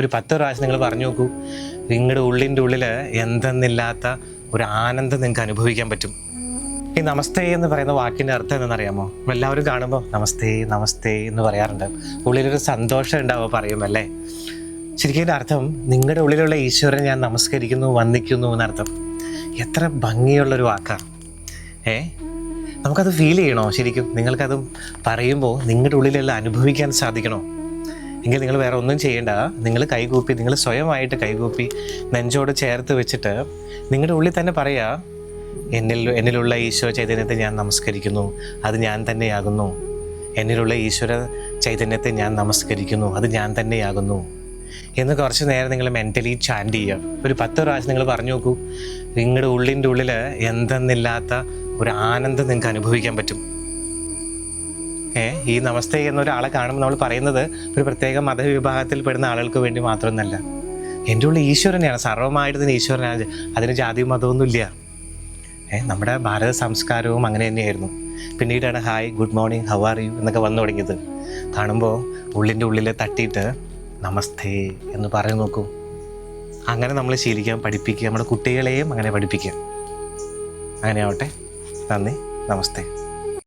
ഒരു പത്ത് പ്രാവശ്യം നിങ്ങൾ പറഞ്ഞു നോക്കൂ. നിങ്ങളുടെ ഉള്ളിന്റെ ഉള്ളിൽ എന്തെന്നില്ലാത്ത ഒരു ആനന്ദം നിങ്ങൾക്ക് അനുഭവിക്കാൻ പറ്റും. ഈ നമസ്തേ എന്ന് പറയുന്ന വാക്കിന്റെ അർത്ഥം എന്താണെന്നറിയാമോ? എല്ലാവരും കാണുമ്പോൾ നമസ്തേ നമസ്തേ എന്ന് പറയാറുണ്ട്. ഉള്ളിലൊരു സന്തോഷം ഉണ്ടാവുക പറയുമല്ലേ ശരിക്കും ഇതിന്റെ അർത്ഥം നിങ്ങളുടെ ഉള്ളിലുള്ള ഈശ്വരനെ ഞാൻ നമസ്കരിക്കുന്നു വന്ദിക്കുന്നു എന്നർത്ഥം. എത്ര ഭംഗിയുള്ളൊരു വാക്കാണ് ഏ? നമുക്കത് ഫീൽ ചെയ്യണോ ശരിക്കും? നിങ്ങൾക്കത് പറയുമ്പോൾ നിങ്ങളുടെ ഉള്ളിലെല്ലാം അനുഭവിക്കാൻ സാധിക്കണോ? എങ്കിൽ നിങ്ങൾ വേറെ ഒന്നും ചെയ്യേണ്ട. നിങ്ങൾ കൈകൂപ്പി നിങ്ങൾ സ്വയമായിട്ട് കൈകൂപ്പി നെഞ്ചോട് ചേർത്ത് വെച്ചിട്ട് നിങ്ങളുടെ ഉള്ളിൽ തന്നെ പറയാ എന്നിൽ എന്നിലുള്ള ഈശോ ചൈതന്യത്തെ ഞാൻ നമസ്കരിക്കുന്നു. അത് ഞാൻ തന്നെയാകുന്നു. എന്നിലുള്ള ഈശ്വര ചൈതന്യത്തെ ഞാൻ നമസ്കരിക്കുന്നു. അത് ഞാൻ തന്നെയാകുന്നു. എന്ന് കുറച്ച് നേരം നിങ്ങൾ മെന്റലി ചാൻഡ് ചെയ്യുക. ഒരു പത്ത് പ്രാവശ്യം നിങ്ങൾ പറഞ്ഞു നോക്കൂ. നിങ്ങളുടെ ഉള്ളിന്റെ ഉള്ളിൽ എന്തെന്നില്ലാത്ത ഒരു ആനന്ദം നിങ്ങൾക്ക് അനുഭവിക്കാൻ പറ്റും. ഈ നമസ്തേ എന്ന ഒരാളെ കാണുമ്പോൾ നമ്മൾ പറയുന്നത് ഒരു പ്രത്യേക മതവിഭാഗത്തിൽ പെടുന്ന ആളുകൾക്ക് വേണ്ടി മാത്രമൊന്നല്ല. എന്റെ ഉള്ളിൽ ഈശ്വരനെയാണ് സർവമായിട്ടുള്ള തന്നെ ഈശ്വരനാണ്. അതിന് ജാതിയും മതമൊന്നുമില്ല ഏഹ് നമ്മുടെ ഭാരത സംസ്കാരവും അങ്ങനെ തന്നെയായിരുന്നു. പിന്നീടാണ് hi good morning how are you? എന്നൊക്കെ വന്നു തുടങ്ങിയത്. കാണുമ്പോൾ ഉള്ളിന്റെ ഉള്ളിൽ തട്ടിയിട്ട് നമസ്തേ എന്ന് പറഞ്ഞു നോക്കൂ. അങ്ങനെ നമ്മൾ ശീലിക്കാൻ പഠിപ്പിക്കുക നമ്മുടെ കുട്ടികളെയും അങ്ങനെ പഠിപ്പിക്കുക അങ്ങനെ ആവട്ടെ നന്ദി നമസ്തേ.